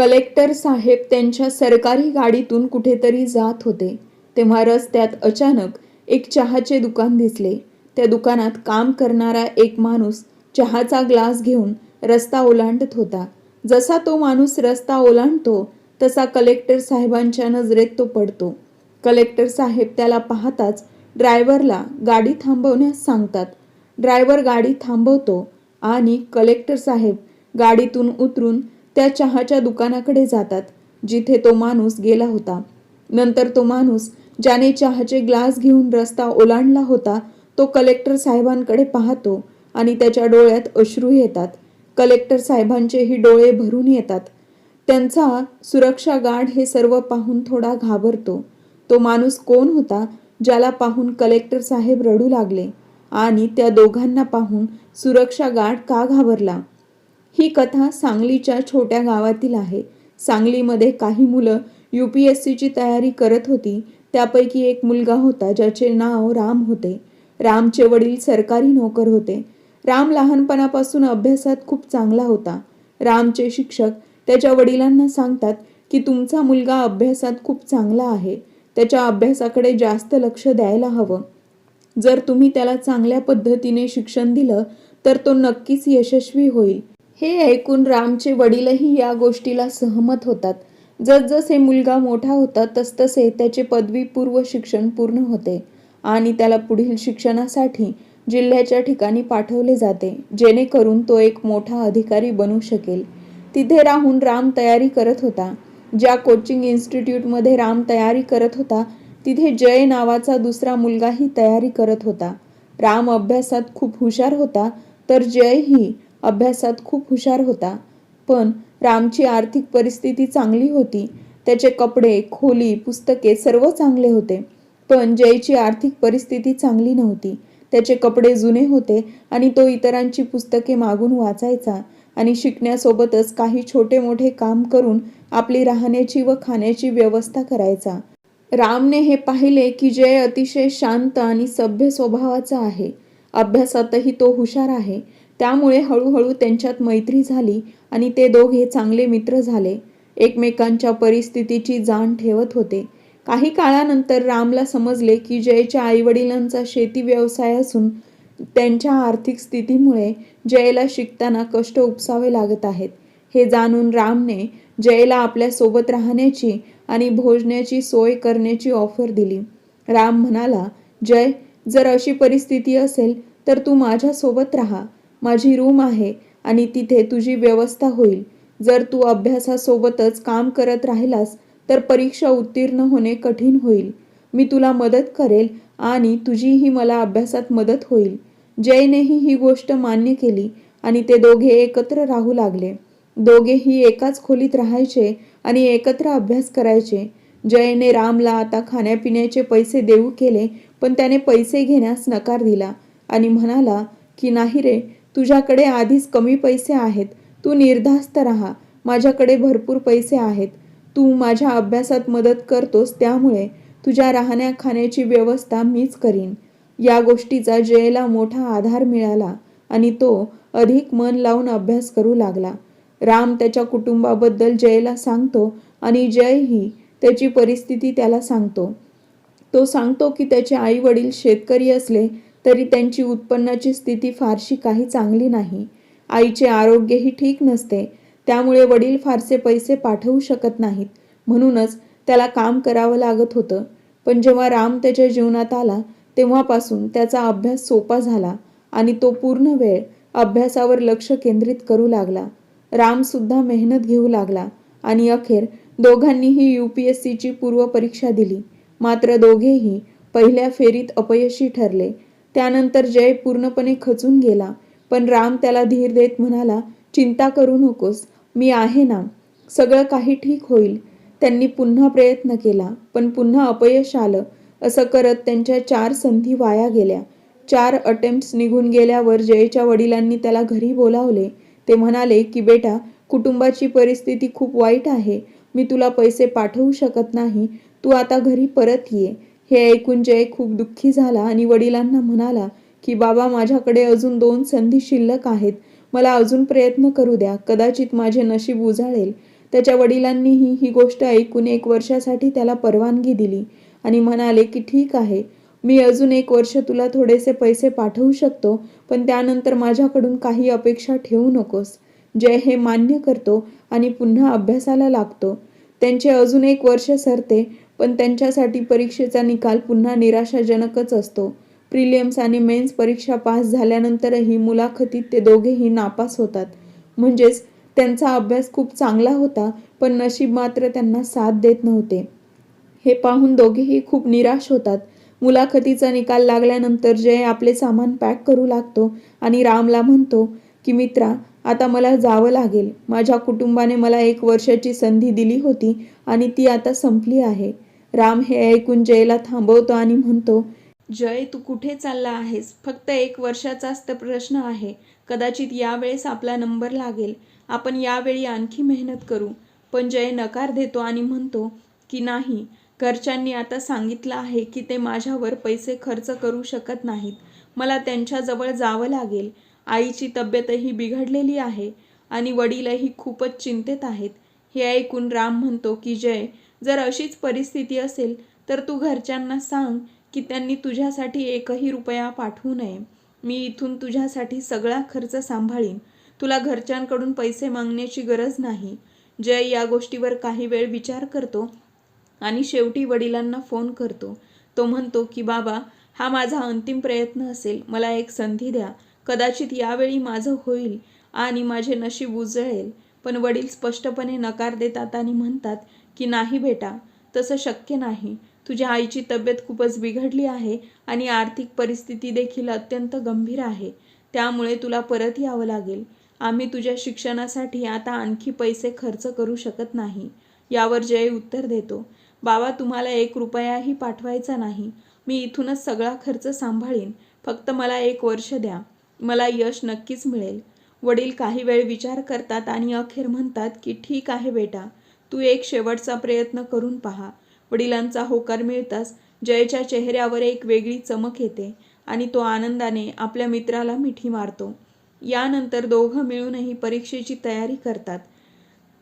Collector साहेब त्यांच्या सरकारी गाडीतून कुठेतरी जात होते. तेव्हा रस्त्यात अचानक एक चहाचे दुकान दिसले. त्या दुकानात काम करणारा एक माणूस चहाचा ग्लास घेऊन रस्ता ओलांडत होता. जसा तो माणूस रस्ता ओलांडतो तसा कलेक्टर साहेबांच्या नजरेत तो पडतो. कलेक्टर साहेब त्याला पाहताच ड्रायव्हरला गाडी थांबवण्यास सांगतात. ड्रायव्हर गाडी थांबवतो आणि कलेक्टर साहेब गाडीतून उतरून त्या चहाच्या दुकानाकडे जातात जिथे तो माणूस गेला होता. नंतर तो माणूस ज्याने चहाचे ग्लास घेऊन रस्ता ओलांडला होता तो कलेक्टर साहेबांकडे पाहतो आणि त्याच्या डोळ्यात अश्रू येतात. कलेक्टर साहेबांचेही डोळे भरून येतात. त्यांचा सुरक्षा गार्ड हे सर्व पाहून थोडा घाबरतो. तो माणूस कोण होता ज्याला पाहून कलेक्टर साहेब रडू लागले आणि त्या दोघांना पाहून सुरक्षा गार्ड का घाबरला? ही कथा सांगलीच्या छोट्या गावातील आहे. सांगलीमध्ये काही मुलं यू पी एस सीची तयारी करत होती. त्यापैकी एक मुलगा होता ज्याचे नाव राम होते. रामचे वडील सरकारी नोकर होते. राम लहानपणापासून अभ्यासात खूप चांगला होता. रामचे शिक्षक त्याच्या वडिलांना सांगतात की तुमचा मुलगा अभ्यासात खूप चांगला आहे. त्याच्या अभ्यासाकडे जास्त लक्ष द्यायला हवं. जर तुम्ही त्याला चांगल्या पद्धतीने शिक्षण दिलं तर तो नक्कीच यशस्वी होईल. हे ऐकून रामचे वडीलही या गोष्टीला सहमत होतात. जसजसे मुलगा मोठा होता तसतसे त्याचे पदवीपूर्व शिक्षण पूर्ण होते आणि त्याला पुढील शिक्षणासाठी जिल्ह्याच्या ठिकाणी पाठवले जाते जेणेकरून तो एक मोठा अधिकारी बनू शकेल. तिथे राहून राम तयारी करत होता. ज्या कोचिंग इन्स्टिट्यूटमध्ये राम तयारी करत होता तिथे जय नावाचा दुसरा मुलगाही तयारी करत होता. राम अभ्यासात खूप हुशार होता तर जयही अभ्यासात खूप हुशार होता. पण रामची आर्थिक परिस्थिती चांगली होती. त्याचे कपडे खोली पुस्तके सर्व चांगले होते. पण जयची आर्थिक परिस्थिती चांगली नव्हती. त्याचे कपडे जुने होते आणि तो इतरांची पुस्तके मागून वाचायचा आणि शिकण्यासोबतच काही छोटे मोठे काम करून आपली राहण्याची व खाण्याची व्यवस्था करायचा. रामने हे पाहिले की जय अतिशय शांत आणि सभ्य स्वभावाचा आहे. अभ्यासातही तो हुशार आहे. त्यामुळे हळूहळू त्यांच्यात मैत्री झाली आणि ते दोघे चांगले मित्र झाले. एकमेकांच्या परिस्थितीची जाण ठेवत होते. काही काळानंतर रामला समजले की जयच्या आईवडिलांचा शेती व्यवसाय असून त्यांच्या आर्थिक स्थितीमुळे जयला शिकताना कष्ट उपसावे लागत आहेत. हे जाणून रामने जयला आपल्यासोबत राहण्याची आणि भोजण्याची सोय करण्याची ऑफर दिली. राम म्हणाला जय जर अशी परिस्थिती असेल तर तू माझ्यासोबत राहा. माझी रूम आहे आणि तिथे तुझी व्यवस्था होईल. जर तू अभ्यासासोबतच काम करत राहिलास तर परीक्षा उत्तीर्ण होणे कठीण होईल. मी तुला मदत करेल आणि तुझीही मला अभ्यासात मदत होईल. जयनेही ही गोष्ट मान्य केली आणि ते दोघे एकत्र राहू लागले. दोघेही एकाच खोलीत राहायचे आणि एकत्र अभ्यास करायचे. जयने रामला आता खाण्यापिण्याचे पैसे देऊ केले पण त्याने पैसे घेण्यास नकार दिला आणि म्हणाला की नाही रे तुझ्याकडे आधीच कमी पैसे आहेत. तू निर्धास्त राहा. माझ्याकडे भरपूर पैसे आहेत. तू माझ्या अभ्यासात मदत करतोस त्यामुळे तुझ्या राहण्या खाण्याची व्यवस्था मीच करीन. या गोष्टीचा जयला मोठा आधार मिळाला आणि तो अधिक मन लावून अभ्यास करू लागला. राम त्याच्या कुटुंबाबद्दल जयला सांगतो आणि जयही त्याची परिस्थिती त्याला सांगतो. तो सांगतो की त्याचे आई वडील शेतकरी असले तरी त्यांची उत्पन्नाची स्थिती फारशी काही चांगली नाही. आईचे आरोग्यही ठीक नसते त्यामुळे वडील फारसे पैसे पाठवू शकत नाहीत. म्हणूनच त्याला काम करावं लागत होतं. पण जेव्हा राम त्याच्या जीवनात आला तेव्हापासून त्याचा अभ्यास सोपा झाला आणि तो पूर्ण वेळ अभ्यासावर लक्ष केंद्रित करू लागला. रामसुद्धा मेहनत घेऊ लागला आणि अखेर दोघांनीही यू पी एस सीची पूर्वपरीक्षा दिली. मात्र दोघेही पहिल्या फेरीत अपयशी ठरले. त्यानंतर जय पूर्णपणे खचून गेला. पण राम त्याला धीर देत म्हणाला चिंता करू नकोस मी आहे ना. सगळं काही ठीक होईल. त्यांनी पुन्हा प्रयत्न केला पण पुन्हा अपयश आलं. असं करत त्यांच्या चार संधी वाया गेल्या. चार अटेम्प्ट्स निघून गेल्यावर जयच्या वडिलांनी त्याला घरी बोलावले. ते म्हणाले की बेटा कुटुंबाची परिस्थिती खूप वाईट आहे. मी तुला पैसे पाठवू शकत नाही. तू आता घरी परत ये. हे ऐकून जय खूप दुःखी झाला आणि वडिलांना म्हणाला की बाबा माझ्याकडे अजून दोन संधी शिल्लक आहेत. मला अजून प्रयत्न करू द्या. कदाचित माझे नशीब उजाळेल. त्याच्या वडिलांनीही ही गोष्ट ऐकून एक वर्षासाठी त्याला परवानगी दिली आणि म्हणाले की ठीक आहे. मी अजून एक वर्ष तुला थोडेसे पैसे पाठवू शकतो पण त्यानंतर माझ्याकडून काही अपेक्षा ठेवू नकोस. जय हे मान्य करतो आणि पुन्हा अभ्यासाला लागतो. त्यांचे अजून एक वर्ष सरते पण त्यांच्यासाठी परीक्षेचा निकाल पुन्हा निराशाजनकच असतो. प्रिलियम्स आणि मेन्स परीक्षा पास झाल्यानंतरही मुलाखतीत ते दोघेही नापास होतात. म्हणजेच त्यांचा अभ्यास खूप चांगला होता पण नशीब मात्र त्यांना साथ देत नव्हते. हे पाहून दोघेही खूप निराश होतात. मुलाखतीचा निकाल लागल्यानंतर जय आपले सामान पॅक करू लागतो आणि रामला म्हणतो की मित्रा आता मला जावं लागेल. माझ्या कुटुंबाने मला एक वर्षाची संधी दिली होती आणि ती आता संपली आहे. राम हे ऐकून जयला थांबवतो आणि म्हणतो जय तू कुठे चालला आहेस? फक्त एक वर्षाचाच तर प्रश्न आहे. कदाचित यावेळेस आपला नंबर लागेल. आपण यावेळी आणखी मेहनत करू. पण जय नकार देतो आणि म्हणतो की नाही घरच्यांनी आता सांगितलं आहे की ते माझ्यावर पैसे खर्च करू शकत नाहीत. मला त्यांच्याजवळ जावं लागेल. आईची तब्येतही बिघडलेली आहे आणि वडीलही खूपच चिंतेत आहेत. हे ऐकून राम म्हणतो की जय जर अशीच परिस्थिती असेल तर तू घरच्यांना सांग की त्यांनी तुझ्यासाठी एकही रुपया पाठवू नये. मी इथून तुझ्यासाठी सगळा खर्च सांभाळीन. तुला घरच्यांकडून पैसे मागण्याची गरज नाही. जय या गोष्टीवर काही वेळ विचार करतो आणि शेवटी वडिलांना फोन करतो. तो म्हणतो की बाबा हा माझा अंतिम प्रयत्न असेल. मला एक संधी द्या. कदाचित यावेळी माझं होईल आणि माझे नशीब उजळेल. पण वडील स्पष्टपणे नकार देतात आणि म्हणतात की नाही बेटा तसं शक्य नाही. तुझ्या आईची तब्येत खूपच बिघडली आहे आणि आर्थिक परिस्थिती देखील अत्यंत गंभीर आहे. त्यामुळे तुला परत यावं लागेल. आम्ही तुझ्या शिक्षणासाठी आता आणखी पैसे खर्च करू शकत नाही. यावर जय उत्तर देतो. बाबा तुम्हाला एक रुपयाही पाठवायचा नाही. मी इथूनच सगळा खर्च सांभाळीन. फक्त मला एक वर्ष द्या. मला यश नक्कीच मिळेल. वडील काही वेळ विचार करतात आणि अखेर म्हणतात की ठीक आहे बेटा. तू एक शेवटचा प्रयत्न करून पहा. वडिलांचा होकार मिळताच जयच्या चेहऱ्यावर एक वेगळी चमक येते आणि तो आनंदाने आपल्या मित्राला मिठी मारतो. यानंतर दोघं मिळूनही परीक्षेची तयारी करतात.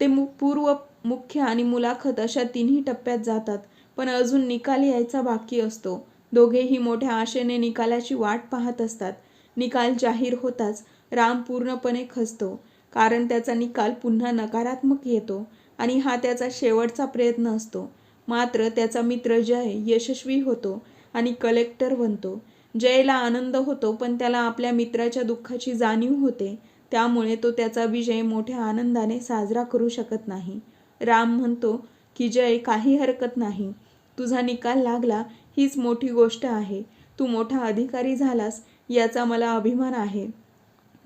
ते मु पूर्व मुख्य आणि मुलाखत अशा तिन्ही टप्प्यात जातात पण अजून निकाल यायचा बाकी असतो. दोघेही मोठ्या आशेने निकालाची वाट पाहत असतात. निकाल जाहीर होताच राम पूर्णपणे खचतो कारण त्याचा निकाल पुन्हा नकारात्मक येतो. आणि हा त्याचा शेवटचा प्रयत्न असतो. मात्र त्याचा मित्र जय यशस्वी होतो आणि कलेक्टर बनतो. जयला आनंद होतो पण त्याला आपल्या मित्राच्या दुःखाची जाणीव होते. त्यामुळे तो त्याचा विजय मोठ्या आनंदाने साजरा करू शकत नाही. राम म्हणतो की जय काही हरकत नाही. तुझा निकाल लागला हीच मोठी गोष्ट आहे. तू मोठा अधिकारी झालास याचा मला अभिमान आहे.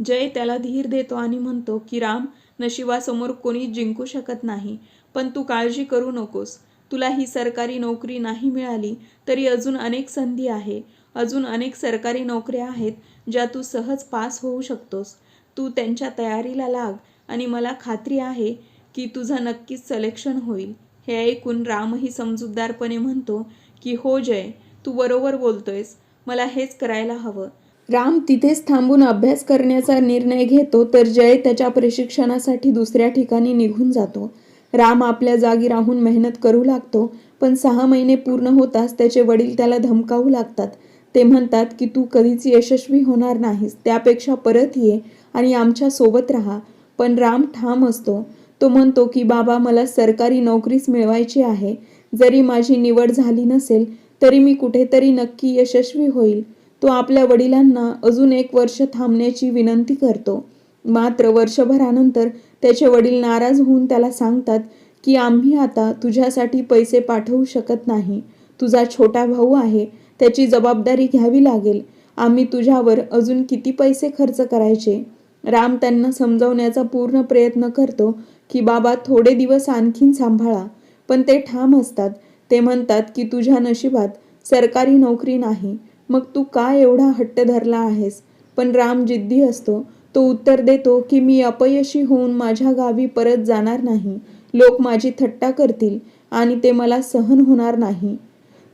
जय त्याला धीर देतो आणि म्हणतो की राम नशिबासमोर कोणी जिंकू शकत नाही. पण तू काळजी करू नकोस. तुला ही सरकारी नोकरी नाही मिळाली तरी अजून अनेक संधी आहे. अजून अनेक सरकारी नोकऱ्या आहेत ज्या तू सहज पास होऊ शकतोस. तू त्यांच्या तयारीला लाग. आणि मला खात्री आहे की तुझं नक्कीच सलेक्शन होईल. हे ऐकून रामही समजूतदारपणे म्हणतो की हो जय तू बरोबर बोलतोयस. मला हेच करायला हवं. राम तिथेच थांबून अभ्यास करण्याचा निर्णय घेतो तर जय त्याच्या प्रशिक्षणासाठी दुसऱ्या ठिकाणी निघून जातो. राम आपल्या जागी राहून मेहनत करू लागतो पण सहा महिने पूर्ण होताच त्याचे वडील त्याला धमकावू लागतात. ते म्हणतात की तू कधीच यशस्वी होणार नाहीस त्यापेक्षा परत ये आणि आमच्यासोबत राहा. पण राम ठाम असतो. तो म्हणतो की बाबा मला सरकारी नोकरीच मिळवायची आहे. जरी माझी निवड झाली नसेल तरी मी कुठेतरी नक्की यशस्वी होईल. तो आपल्या वडिलांना अजून एक वर्ष थांबण्याची विनंती करतो. मात्र वर्षभरानंतर त्याचे वडील नाराज होऊन त्याला सांगतात की आम्ही आता तुझ्यासाठी पैसे पाठवू शकत नाही. तुझा छोटा भाऊ आहे. त्याची जबाबदारी घ्यावी लागेल. आम्ही तुझ्यावर अजून किती पैसे खर्च करायचे? राम त्यांना समजावण्याचा पूर्ण प्रयत्न करतो की बाबा थोडे दिवस आणखीन सांभाळा. पण ते ठाम असतात. ते म्हणतात की तुझ्या नशिबात सरकारी नोकरी नाही. मग तू का एवढा हट्ट धरला आहेस? पण राम जिद्दी असतो. तो उत्तर देतो की मी अपयशी होऊन माझ्या गावी परत जाणार नाही. लोक माझी थट्टा करतील आणि ते मला सहन होणार नाही.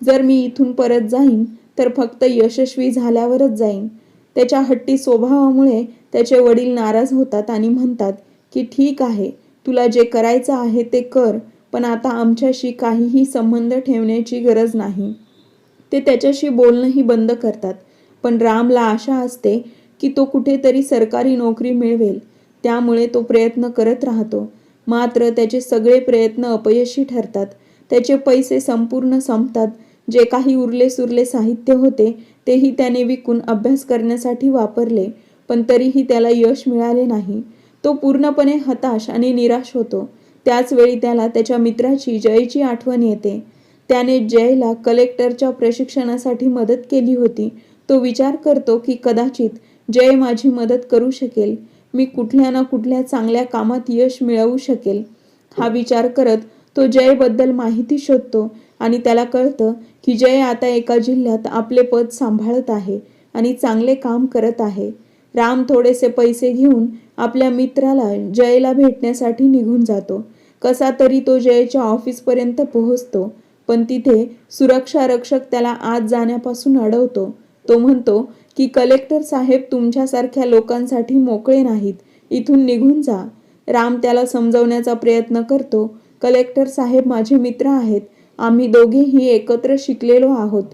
जर मी इथून परत जाईन तर फक्त यशस्वी झाल्यावरच जाईन. त्याच्या हट्टी स्वभावामुळे त्याचे वडील नाराज होतात आणि म्हणतात की ठीक आहे तुला जे करायचं आहे ते कर पण आता आमच्याशी काहीही संबंध ठेवण्याची गरज नाही. ते त्याच्याशी बोलणंही बंद करतात. पण रामला आशा असते की तो कुठेतरी सरकारी नोकरी मिळवेल. त्यामुळे तो प्रयत्न करत राहतो. मात्र त्याचे सगळे प्रयत्न अपयशी ठरतात. त्याचे पैसे संपूर्ण संपतात. जे काही उरले सुरले साहित्य होते तेही त्याने विकून अभ्यास करण्यासाठी वापरले. पण तरीही त्याला यश मिळाले नाही. तो पूर्णपणे हताश आणि निराश होतो. त्याच वेळी त्याला त्याच्या मित्राची जयची आठवण येते. त्याने जयला कलेक्टरच्या प्रशिक्षणासाठी मदत केली होती. तो विचार करतो की कदाचित जय माझी मदत करू शकेल. मी कुठल्या ना कुठल्या चांगल्या कामात यश मिळवू शकेल. हा विचार करत तो जयबद्दल माहिती शोधतो आणि त्याला कळतं की जय आता एका जिल्ह्यात आपले पद सांभाळत आहे आणि चांगले काम करत आहे. राम थोडेसे पैसे घेऊन आपल्या मित्राला जयला भेटण्यासाठी निघून जातो. कसा तरी तो जयच्या ऑफिसपर्यंत पोहोचतो. पण तिथे सुरक्षा रक्षक त्याला आत जाण्यापासून अडवतो. तो म्हणतो की कलेक्टर साहेब तुमच्यासारख्या लोकांसाठी मोकळे नाहीत. इथून निघून जा. राम त्याला समजवण्याचा प्रयत्न करतो. कलेक्टर साहेब माझे मित्र आहेत. आम्ही दोघेही एकत्र शिकलेलो आहोत.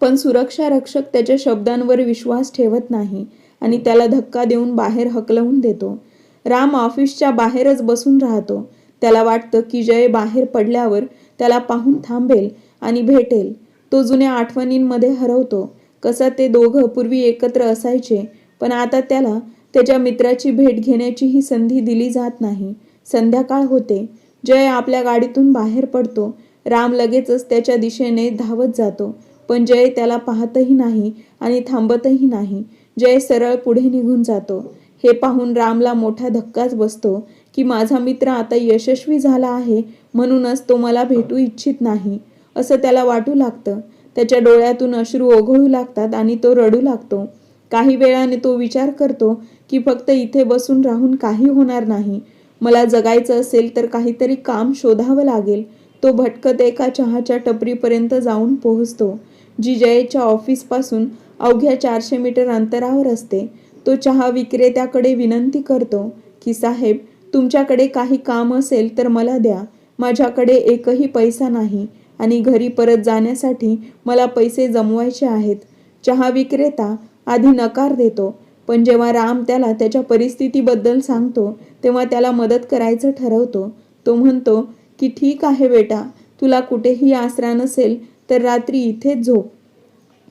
पण सुरक्षा रक्षक त्याच्या शब्दांवर विश्वास ठेवत नाही आणि त्याला धक्का देऊन बाहेर हकलवून देतो. राम ऑफिसच्या बाहेरच बसून राहतो. त्याला वाटतं की जय बाहेर पडल्यावर त्याला पाहून थांबेल आणि भेटेल. तो जुन्या आठवणींमध्ये हरवतो. कसं ते दोघं पूर्वी एकत्र असायचे पण आता त्याला त्याच्या मित्राची भेट घेण्याची ही संधी दिली जात नाही. संध्याकाळ होते. जय आपल्या गाडीतून बाहेर पडतो. राम लगेचच त्याच्या दिशेने धावत जातो. पण जय त्याला पाहतही नाही आणि थांबतही नाही. जय सरळ पुढे निघून जातो. हे पाहून रामला मोठा धक्काच बसतो की माझा मित्र आता यशस्वी झाला आहे म्हणूनच तो मला भेटू इच्छित नाही असं त्याला वाटू लागतं. त्याच्या डोळ्यातून अश्रू ओघळू लागतात आणि तो रडू लागतो. काही वेळाने तो विचार करतो की फक्त इथे बसून राहून काही होणार नाही. मला जगायचं असेल तर काहीतरी काम शोधावं लागेल. तो भटकत एका चहाच्या टपरीपर्यंत जाऊन पोहोचतो जी जयच्या ऑफिसपासून अवघ्या चारशे मीटर अंतरावर असते. तो चहा विक्रेत्याकडे विनंती करतो की साहेब तुमच्याकडे काही काम असेल तर मला द्या. माझ्याकडे एकही पैसा नाही आणि घरी परत जाण्यासाठी मला पैसे जमवायचे आहेत. चहा विक्रेता आधी नकार देतो पण जेव्हा राम त्याला त्याच्या परिस्थितीबद्दल सांगतो तेव्हा त्याला मदत करायचं ठरवतो. तो म्हणतो की ठीक आहे बेटा तुला कुठेही आसरा नसेल तर रात्री इथेच झोप.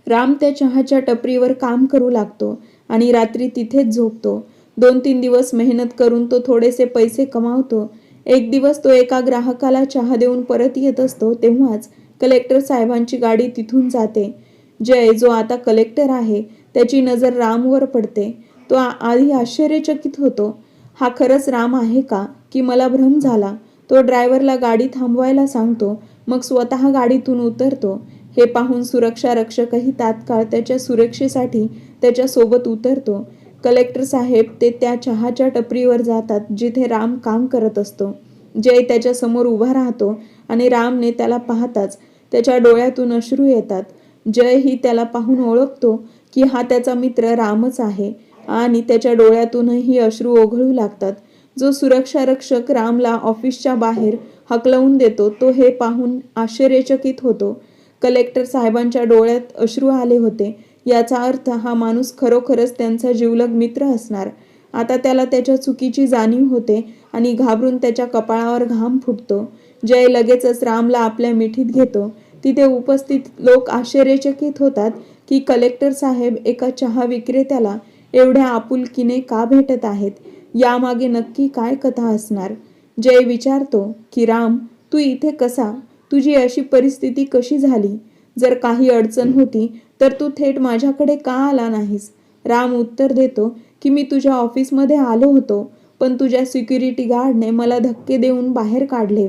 राम त्या चहाच्या टपरीवर काम करू लागतो आणि रात्री तिथेच झोपतो. दोन तीन दिवस मेहनत करून तो थोडेसे पैसे कमावतो एक दिवस तो एका ग्राहकाला चहा देऊन परत येत असतो तेव्हाच कलेक्टर साहेबांची गाडी तिथून जाते. जय जो आता कलेक्टर आहे त्याची नजर रामवर पडते. तो आधी आश्चर्यचकित होतो. हा खरंच राम आहे का? की मला भ्रम झाला? तो ड्रायव्हरला गाडी थांबवायला सांगतो मग स्वतः गाडीतून उतरतो. हे पाहून सुरक्षा रक्षकही तात्काळ त्याच्या सुरक्षेसाठी त्याच्यासोबत उतरतो. कलेक्टर साहेब ते त्या चहाच्या टपरीवर जातात जिथे राम काम करत असतो. जय त्याच्यासमोर उभा राहतो आणि रामने त्याला पाहताच त्याच्या डोळ्यातून अश्रू येतात. जय ही त्याला पाहून ओळखतो की हा त्याचा मित्र रामच आहे आणि त्याच्या डोळ्यातूनही अश्रू ओघळू लागतात. जो सुरक्षा रक्षक रामला ऑफिसच्या बाहेर हकलवून देतो तो हे पाहून आश्चर्यचकित होतो. कलेक्टर साहेबांच्या डोळ्यात अश्रू आले होते. याचा अर्थ हा माणूस खरोखरच त्यांचा जिवलग मित्र असणार. आता त्याला त्याच्या चुकीची जाणीव होते आणि घाबरून त्याच्या कपाळावर घाम फुटतो. जय लगेचच रामला आपल्या मिठीत घेतो. तिथे उपस्थित लोक आश्चर्यचकित होतात की कलेक्टर साहेब एका चहा विक्रेत्याला एवढ्या आपुलकीने का भेटत आहेत? यामागे नक्की काय कथा असणार? जय विचारतो की राम तू इथे कसा? तुझी अशी परिस्थिती कशी झाली? जर काही अडचण होती तर तू थेट माझ्याकडे का आला नाहीस? राम उत्तर देतो की मी तुझ्या ऑफिसमध्ये आलो होतो पण तुझ्या सिक्युरिटी गार्डने मला धक्के देऊन बाहेर काढले.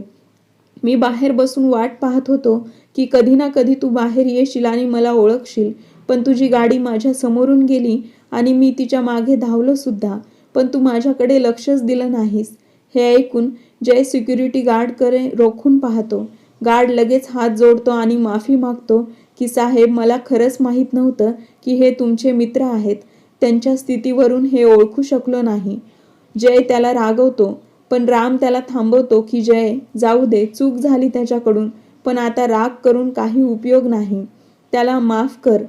मी बाहेर बसून वाट पाहत होतो की कधी ना कधी तू बाहेर येशील आणि मला ओळखशील पण तुझी गाडी माझ्या समोरून गेली आणि मी तिच्यामागे धावलो सुद्धा पण तू माझ्याकडे लक्षच दिलं नाहीस. हे ऐकून जय सिक्युरिटी गार्डकडे रोखून पाहतो. गार्ड लगेच हात जोडतो आणि माफी मागतो की साहेब मला खरंच माहीत नव्हतं की हे तुमचे मित्र आहेत. त्यांच्या स्थितीवरून हे ओळखू शकलो नाही. जय त्याला रागवतो पण राम त्याला थांबवतो की जय जाऊ दे चूक झाली त्याच्याकडून पण आता राग करून काही उपयोग नाही. त्याला माफ कर.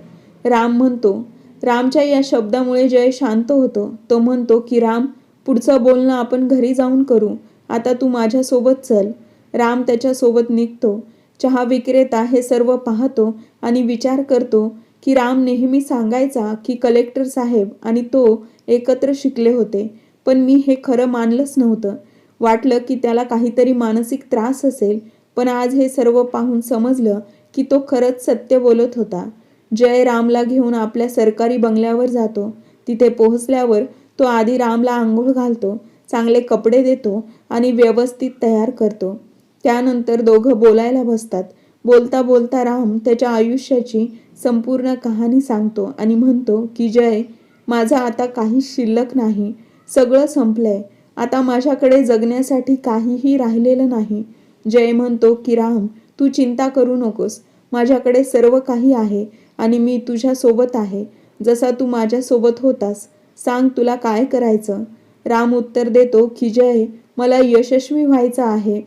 राम म्हणतो. रामच्या या शब्दामुळे जय शांत होतो. तो म्हणतो की राम पुढचं बोलणं आपण घरी जाऊन करू. आता तू माझ्यासोबत चल. राम त्याच्यासोबत निघतो. चहा विक्रेता हे सर्व पाहतो. आणि विचार करतो की राम नेहमी सांगायचा की कलेक्टर साहेब आणि तो एकत्र शिकले होते. पण मी हे खरं मानलंच नव्हतं. वाटलं की त्याला काहीतरी मानसिक त्रास असेल पण आज हे सर्व पाहून समजलं की तो खरंच सत्य बोलत होता. जय रामला घेऊन आपल्या सरकारी बंगल्यावर जातो. तिथे पोहोचल्यावर तो आधी रामला आंघोळ घालतो चांगले कपडे देतो आणि व्यवस्थित तयार करतो. त्यानंतर दोघं बोलायला बसतात. बोलता बोलता राम त्याच्या आयुष्याची संपूर्ण कहाणी सांगतो आणि म्हणतो की जय माझं आता काही शिल्लक नाही सगळं संपलंय. आता माझ्याकडे जगण्यासाठी काहीही राहिलेलं नाही. जय म्हणतो की राम तू चिंता करू नकोस. माझ्याकडे सर्व काही आहे आणि मी तुझ्यासोबत आहे. जसा तू माझ्यासोबत होतास सांग तुला काय करायचं? राम उत्तर देतो की जय मला यशस्वी व्हायचं आहे.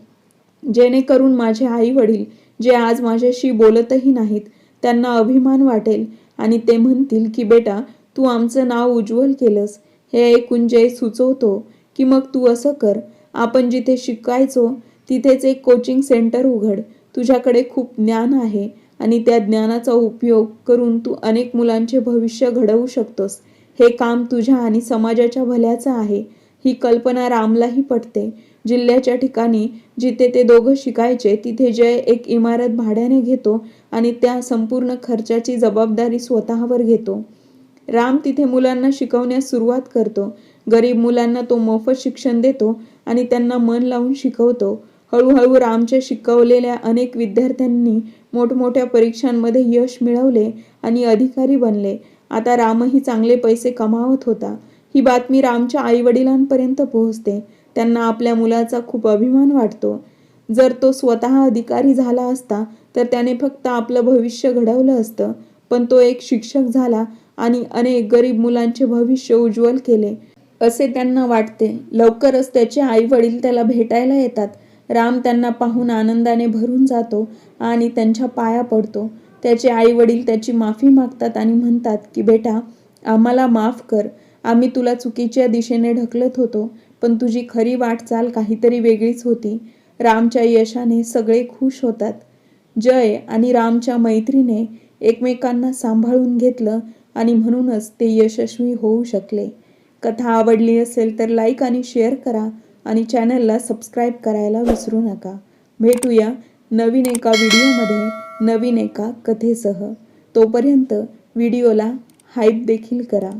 जेणेकरून माझे आई वडील जे आज माझ्याशी बोलतही नाहीत त्यांना अभिमान वाटेल आणि ते म्हणतील की बेटा तू आमचं नाव उज्ज्वल केलंस. हे ऐकून जय सुचवतो की मग तू असं कर. आपण जिथे शिकायचो तिथेच एक कोचिंग सेंटर उघड. तुझ्याकडे खूप ज्ञान आहे आणि त्या ज्ञानाचा उपयोग करून तू अनेक मुलांचे भविष्य घडवू शकतोस. हे काम तुझ्या आणि समाजाच्या भल्याचं आहे. ही कल्पना रामलाही पटते. जिल्ह्याच्या ठिकाणी जिथे ते दोघं शिकायचे तिथे जय एक इमारत भाड्याने घेतो आणि त्या संपूर्ण खर्चाची जबाबदारी स्वतःवर घेतो. राम तिथे मुलांना शिकवण्यास सुरुवात करतो. गरीब मुलांना तो मोफत शिक्षण देतो आणि त्यांना मन लावून शिकवतो. हळूहळू रामच्या शिकवलेल्या अनेक विद्यार्थ्यांनी मोठमोठ्या परीक्षांमध्ये यश मिळवले आणि अधिकारी बनले. आता रामही चांगले पैसे कमावत होता. ही बातमी रामच्या आईवडिलांपर्यंत पोहोचते. त्यांना आपल्या मुलाचा खूप अभिमान वाटतो. जर तो स्वतः अधिकारी झाला असता तर त्याने फक्त आपलं भविष्य घडवलं असतं. पण तो एक शिक्षक झाला आणि अनेक गरीब मुलांचे भविष्य उज्ज्वल केले. असे त्यांना वाटते. लवकरच त्याचे आई वडील त्याला भेटायला येतात. राम त्यांना पाहून आनंदाने भरून जातो आणि त्यांच्या पाया पडतो. त्याचे आई वडील त्याची माफी मागतात आणि म्हणतात की बेटा आम्हाला माफ कर. आम्ही तुला चुकीच्या दिशेने ढकलत होतो. पण तुझी खरी वाटचाल काहीतरी वेगळीच होती. रामच्या यशाने सगळे खुश होतात. जय आणि रामच्या मैत्रीने एकमेकांना सांभाळून घेतलं आणि म्हणूनच ते यशस्वी होऊ शकले. कथा आवडली असेल तर लाईक आणि शेअर करा आणि चॅनलला सबस्क्राईब करायला विसरू नका. भेटूया नवीन एका व्हिडिओमध्ये नवीन एका कथेसह. तोपर्यंत व्हिडिओला हाईप देखील करा.